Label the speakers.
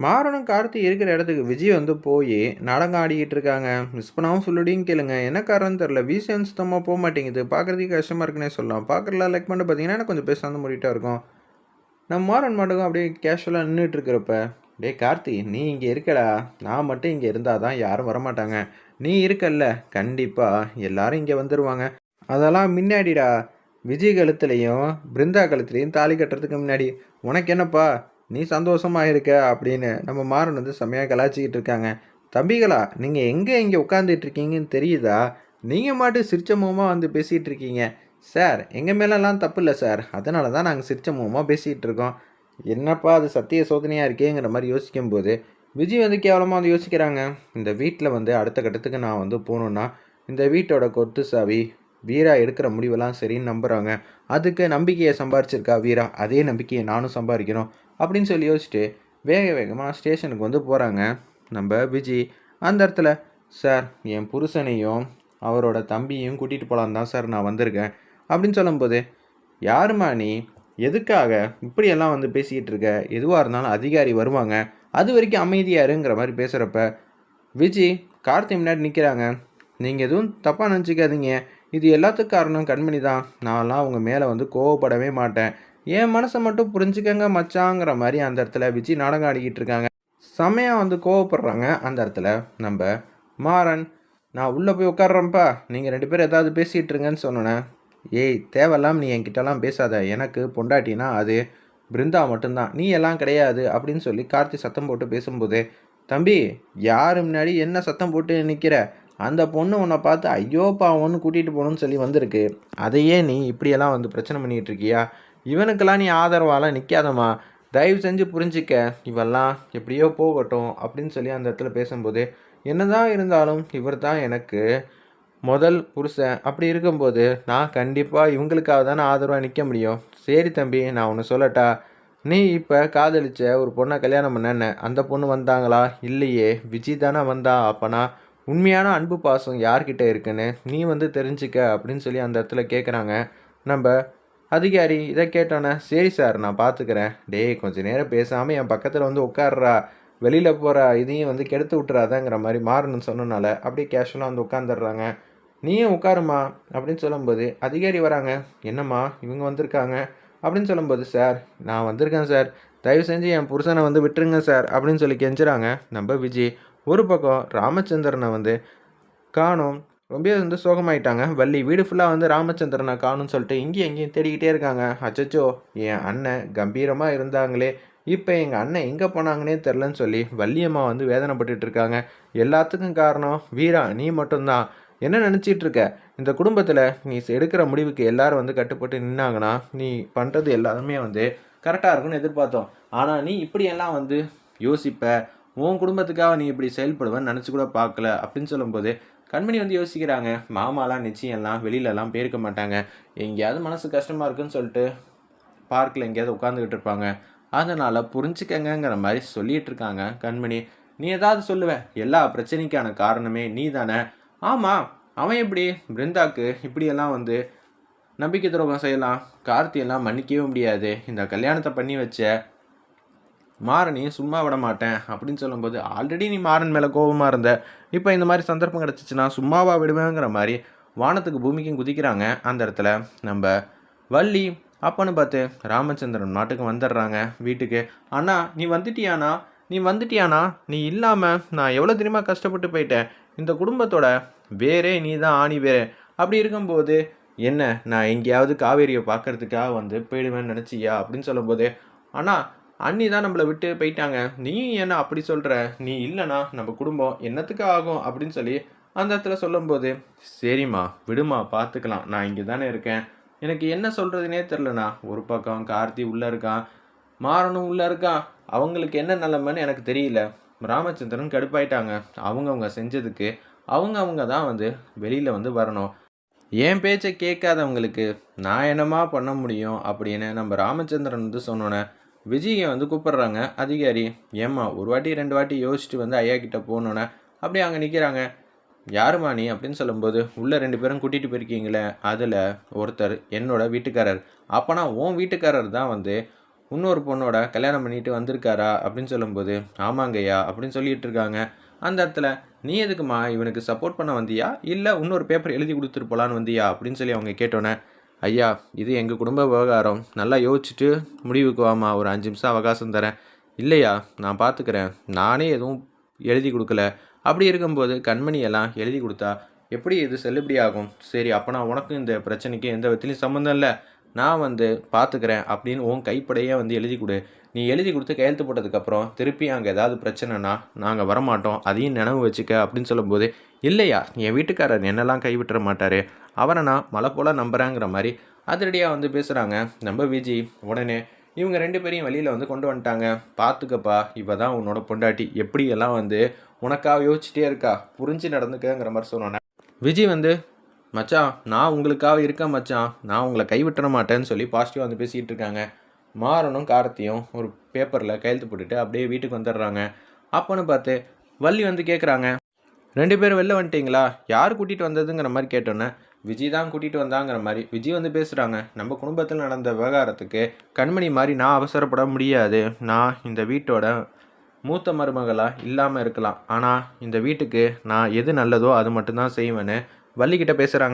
Speaker 1: மாறனும் கார்த்தி இருக்கிற இடத்துக்கு விஜய் வந்து போய் நாடகம் ஆடிக்கிட்டு இருக்காங்க மிஸ் பண்ணாமல் சொல்லுடின்னு கேளுங்க. என்ன காரணம் தெரில வீசன் சுத்தமாக போக மாட்டேங்குது. பார்க்குறதுக்கு கஷ்டமாக இருக்குன்னே சொல்லலாம். பார்க்குறல லைக் பண்ணிட்டு பார்த்தீங்கன்னா எனக்கு கொஞ்சம் பேசாமல் முடிட்டா இருக்கும். நம்ம மாறன் மட்டும் அப்படியே கேஷுவலாக நின்றுட்டு இருக்கிறப்ப டே கார்த்தி நீ இங்கே இருக்கடா. நான் மட்டும் இங்கே இருந்தால் தான் யாரும் வரமாட்டாங்க. நீ இருக்கல்ல. கண்டிப்பாக எல்லாரும் இங்கே வந்துடுவாங்க அதெல்லாம் முன்னாடிடா. விஜய் கழுத்துலையும் பிருந்தா கழுத்துலையும் தாலி கட்டுறதுக்கு முன்னாடி. உனக்கு என்னப்பா? நீ சந்தோஷமாக இருக்க அப்படின்னு நம்ம மாறன் வந்து செம்மையாக கலாச்சிக்கிட்டு இருக்காங்க. தம்பிகளா நீங்கள் எங்கே இங்கே உட்காந்துட்டு இருக்கீங்கன்னு தெரியுதா? நீங்கள் மாட்டு சிரிச்ச முகமாக வந்து பேசிகிட்டு இருக்கீங்க. சார் எங்கள் மேலெல்லாம் தப்பு இல்லை சார். அதனால தான் நாங்கள் சிரிச்ச முகமாக பேசிகிட்டு இருக்கோம். என்னப்பா அது சத்திய சோதனையாக இருக்கேங்கிற மாதிரி யோசிக்கும்போது விஜய் வந்து கேவலமாக வந்து யோசிக்கிறாங்க. இந்த வீட்டில் வந்து அடுத்த கட்டத்துக்கு நான் வந்து போகணுன்னா இந்த வீட்டோட கொத்து சாவி வீரா எடுக்கிற முடிவெல்லாம் சரின்னு நம்புகிறாங்க அதுக்கு நம்பிக்கையை சம்பாரிச்சிருக்கா வீரா. அதே நம்பிக்கையை நானும் சம்பாதிக்கணும் அப்படின்னு சொல்லி யோசிச்சுட்டு வேக வேகமாக ஸ்டேஷனுக்கு வந்து போகிறாங்க நம்ம விஜி அந்த இடத்துல சார் என் புருஷனையும் அவரோட தம்பியையும் கூட்டிகிட்டு போகலான் தான் சார் நான் வந்திருக்கேன். அப்படின்னு சொல்லும்போது யாருமா நீ? எதுக்காக இப்படியெல்லாம் வந்து பேசிக்கிட்டு இருக்க? எதுவாக இருந்தாலும் அதிகாரி வருவாங்க. அது வரைக்கும் அமைதியாக இருங்கிற மாதிரி பேசுகிறப்ப விஜி கார்த்தி முன்னாடி நிற்கிறாங்க நீங்கள் எதுவும் தப்பாக நினச்சிக்காதீங்க. இது எல்லாத்துக்கும் காரணம் கண்மணி தான். நான்லாம் அவங்க மேலே வந்து கோவப்படவே மாட்டேன். என் மனசை மட்டும் புரிஞ்சுக்கங்க மச்சாங்கிற மாதிரி அந்த இடத்துல விஜய் நாடகம் ஆடிக்கிட்டு இருக்காங்க. செமையாக வந்து கோவப்படுறாங்க அந்த இடத்துல. நம்ம மாறன் நான் உள்ளே போய் உட்காடுறேன்ப்பா நீங்கள் ரெண்டு பேரும் ஏதாவது பேசிகிட்டு இருங்கன்னு சொன்னோன்னே ஏய் தேவையில்லாம நீ என்கிட்டலாம் பேசாத. எனக்கு பொண்டாட்டினா அது பிருந்தா மட்டும்தான். நீ எல்லாம் கிடையாது. அப்படின்னு சொல்லி கார்த்தி சத்தம் போட்டு பேசும்போது தம்பி யார் முன்னாடி என்ன சத்தம் போட்டு நிற்கிற அந்த பொண்ணு உன்னை பார்த்து ஐயோ பாவம்னு கூட்டிகிட்டு போகணும்னு சொல்லி வந்திருக்கு. அதையே நீ இப்படியெல்லாம் வந்து பிரச்சனை பண்ணிகிட்டு இருக்கியா? இவனுக்கெல்லாம் நீ ஆதரவாலாம் நிற்காதம்மா தயவு செஞ்சு புரிஞ்சிக்க. இவெல்லாம் எப்படியோ போகட்டும் அப்படின்னு சொல்லி அந்த இடத்துல பேசும்போது என்னதான் இருந்தாலும் இவர் தான் எனக்கு முதல் புருஷன். அப்படி இருக்கும்போது நான் கண்டிப்பாக இவங்களுக்காக தானே ஆதரவாக நிற்க முடியும். சரி தம்பி நான் ஒன்று சொல்லட்டா? நீ இப்போ காதலிச்ச ஒரு பொண்ணை கல்யாணம் பண்ணேன்னு அந்த பொண்ணு வந்தாங்களா? இல்லையே. விஜய் தானே வந்தா. அப்போனா உண்மையான அன்பு பாசம் யார்கிட்ட இருக்குன்னு நீ வந்து தெரிஞ்சுக்க அப்படின்னு சொல்லி அந்த இடத்துல கேட்குறாங்க நம்ம அதிகாரி இதை கேட்டோன்னே சரி சார் நான் பார்த்துக்கிறேன் டேய் கொஞ்ச நேரம் பேசாமல் என் பக்கத்தில் வந்து உட்காடுறா வெளியில் போகிற இதையும் வந்து கெடுத்து விட்டுறாதாங்கிற மாதிரி மாறணும்னு சொன்னனால அப்படியே கேஷுவலாக வந்து உட்காந்துடுறாங்க நீயும் உட்காருமா? அப்படின்னு சொல்லும்போது அதிகாரி வராங்க. என்னம்மா இவங்க வந்திருக்காங்க? அப்படின்னு சொல்லும்போது சார் நான் வந்திருக்கேன் சார். தயவு செஞ்சு என் புருஷனை வந்து விட்டுருங்க சார் அப்படின்னு சொல்லி கெஞ்சுறாங்க. நம்ம விஜய் ஒரு பக்கம் ராமச்சந்திரனை வந்து காணும். ரொம்ப வந்து சோகமாயிட்டாங்க. வள்ளி வீடு ஃபுல்லாக வந்து ராமச்சந்திரனை காணும்னு சொல்லிட்டு இங்கேயும் எங்கேயும் தேடிக்கிட்டே இருக்காங்க. அச்சச்சோ என் அண்ணன் கம்பீரமாக இருந்தாங்களே. இப்போ எங்கள் அண்ணன் எங்கே போனாங்கன்னே தெரிலன்னு சொல்லி வள்ளியம்மா வந்து வேதனைப்பட்டு இருக்காங்க. எல்லாத்துக்கும் காரணம் வீரா நீ மட்டும்தான். என்ன நினச்சிட்டு இருக்க? இந்த குடும்பத்தில் நீ எடுக்கிற முடிவுக்கு எல்லாரும் வந்து கட்டுப்பட்டு நின்னாங்கன்னா நீ பண்ணுறது எல்லாருமே வந்து கரெக்டாக இருக்கும்னு எதிர்பார்த்தோம். ஆனால் நீ இப்படியெல்லாம் வந்து யோசிப்ப. உன் குடும்பத்துக்காக நீ இப்படி செயல்படுவேன்னு நினச்சி கூட பார்க்கல அப்படின்னு சொல்லும்போது கண்மணி வந்து யோசிக்கிறாங்க மாமாலாம் நிச்சயம்லாம் வெளியிலலாம் போயிருக்க மாட்டாங்க. எங்கேயாவது மனசு கஷ்டமாக இருக்குன்னு சொல்லிட்டு பார்க்கில் எங்கேயாவது உட்காந்துக்கிட்டு இருப்பாங்க. அதனால் புரிஞ்சுக்கங்கிற மாதிரி சொல்லிகிட்டு இருக்காங்க கண்மணி. நீ ஏதாவது சொல்லுவேன் எல்லா பிரச்சனைக்கான காரணமே நீ தானே ஆமாம் அவன் எப்படி? பிருந்தாக்கு இப்படியெல்லாம் வந்து நம்பிக்கை துரோகம் செய்யலாம். கார்த்தியெல்லாம் மன்னிக்கவே முடியாது. இந்த கல்யாணத்தை பண்ணி வச்ச மாறனையும் சும்மா விட மாட்டேன் அப்படின்னு சொல்லும்போது ஆல்ரெடி நீ மாறன் மேலே கோபமாக இருந்த. இப்போ இந்த மாதிரி சந்தர்ப்பம் கிடச்சிச்சின்னா சும்மாவா விடுவேங்கிற மாதிரி வானத்துக்கு பூமிக்கும் குதிக்கிறாங்க அந்த இடத்துல. நம்ம வள்ளி அப்பன்னு பார்த்து ராமச்சந்திரன் நாட்டுக்கு வந்துடுறாங்க வீட்டுக்கு. அண்ணா நீ வந்துட்டியாண்ணா? நீ வந்துட்டியாண்ணா? நீ இல்லாமல் நான் எவ்வளோ தெரியுமா கஷ்டப்பட்டு போயிட்டேன். இந்த குடும்பத்தோட வேறே நீ தான் ஆணி வேறே. அப்படி இருக்கும்போது என்ன நான் எங்கேயாவது காவேரியை பார்க்கறதுக்காக வந்து போயிடுவேன்னு நினச்சியா? அப்படின்னு சொல்லும்போது அண்ணா அண்ணி தான் நம்மளை விட்டு போயிட்டாங்க. நீயும் என்ன அப்படி சொல்கிற நீ இல்லைனா நம்ம குடும்பம் என்னத்துக்கு ஆகும் அப்படின்னு சொல்லி அந்த இடத்துல சொல்லும்போது சரிம்மா விடுமா பார்த்துக்கலாம். நான் இங்கே தானே இருக்கேன். எனக்கு என்ன சொல்கிறதுனே தெரிலண்ணா. ஒரு பக்கம் கார்த்தி உள்ளே இருக்கான். மாறனும் உள்ளே இருக்கான். அவங்களுக்கு என்ன நிலைமைன்னு எனக்கு தெரியல. ராமச்சந்திரன் கடுப்பாயிட்டாங்க. அவங்கவுங்க செஞ்சதுக்கு அவங்க அவங்க தான் வந்து வெளியில் வந்து வரணும். என் பேச்சை கேட்காதவங்களுக்கு நான் என்னமா பண்ண முடியும்? அப்படின்னு நம்ம ராமச்சந்திரன் வந்து சொன்னோன்னே விஜயை வந்து கூப்பிடுறாங்க. அதிகாரி ஏம்மா ஒரு வாட்டி ரெண்டு வாட்டி யோசிச்சுட்டு வந்து ஐயா கிட்டே போனோன்னே அப்படியே அங்கே நிற்கிறாங்க யாருமா நீ? அப்படின்னு சொல்லும்போது உள்ளே ரெண்டு பேரும் கூட்டிகிட்டு போயிருக்கீங்களே? அதில் ஒருத்தர் என்னோட வீட்டுக்காரர். அப்போனா உன் வீட்டுக்காரர் தான் வந்து இன்னொரு பொண்ணோட கல்யாணம் பண்ணிட்டு வந்திருக்காரா? அப்படின்னு சொல்லும்போது ஆமாங்கய்யா அப்படின்னு சொல்லிட்டு இருக்காங்க. அந்த இடத்துல நீ எதுக்குமா இவனுக்கு சப்போர்ட் பண்ண வந்தியா? இல்லை இன்னொரு பேப்பர் எழுதி கொடுத்துட்டு போலான்னு வந்தியா? அப்படின்னு சொல்லி அவங்க கேட்டோன்னே ஐயா இது எங்கள் குடும்ப விவகாரம். நல்லா யோசிச்சுட்டு முடிவுக்கு வாமா ஒரு அஞ்சு நிமிஷம் அவகாசம் தரேன். இல்லையா நான் பார்த்துக்கிறேன் நானே எதுவும் எழுதி கொடுக்கல. அப்படி இருக்கும்போது கண்மணியெல்லாம் எழுதி கொடுத்தா எப்படி இது செல்லுபடி ஆகும்? சரி அப்போனா உனக்கும் இந்த பிரச்சனைக்கு எந்த விதத்துலையும் சம்மந்தம் இல்லை. நான் வந்து பார்த்துக்கிறேன் அப்படின்னு உன் கைப்படையே வந்து எழுதி கொடு. நீ எழுதி கொடுத்து கையெழுத்து போட்டதுக்கப்புறம் திருப்பி அங்கே ஏதாவது பிரச்சனைனா நாங்கள் வரமாட்டோம். அதையும் நினைவு வச்சுக்க அப்படின்னு சொல்லும்போது இல்லையா? என் வீட்டுக்காரர் என்னெல்லாம் கைவிட்டுற மாட்டார்? அவரை நான் மலை போல் நம்புகிறேங்கிற மாதிரி அதிரடியாக வந்து பேசுகிறாங்க நம்ம விஜி உடனே இவங்க ரெண்டு பேரையும் வெளியில் வந்து கொண்டு வந்துட்டாங்க. பார்த்துக்கப்பா இவ தான் உன்னோட பொண்டாட்டி. எப்படியெல்லாம் வந்து உனக்காக யோசிச்சுட்டே இருக்கா? புரிஞ்சு நடந்துக்கங்கிற மாதிரி சொன்னோன்னே. விஜய் வந்து மச்சான் நான் உங்களுக்காக இருக்கேன் மச்சான். நான் உங்களை கைவிட்டுற மாட்டேன்னு சொல்லி பாசிட்டிவாக வந்து பேசிகிட்டு இருக்காங்க. மாறனும் கார்த்தியும் ஒரு பேப்பரில் கையெழுத்து போட்டுட்டு அப்படியே வீட்டுக்கு வந்துடுறாங்க. அப்போன்னு பார்த்து வள்ளி வந்து கேட்குறாங்க ரெண்டு பேரும் வெளில வந்துட்டீங்களா? யார் கூட்டிகிட்டு வந்ததுங்கிற மாதிரி கேட்டோன்னே விஜய் தான் கூட்டிகிட்டு வந்தாங்கிற மாதிரி. விஜய் வந்து பேசுகிறாங்க நம்ம குடும்பத்தில் நடந்த விவகாரத்துக்கு கண்மணி மாதிரி நான் அவசரப்பட முடியாது. நான் இந்த வீட்டோட மூத்த மருமகளாக இல்லாமல் இருக்கலாம். ஆனால் இந்த வீட்டுக்கு நான் எது நல்லதோ அது மட்டும்தான் செய்வேன்னு வள்ளிக்கிட்ட பேசுகிறாங்க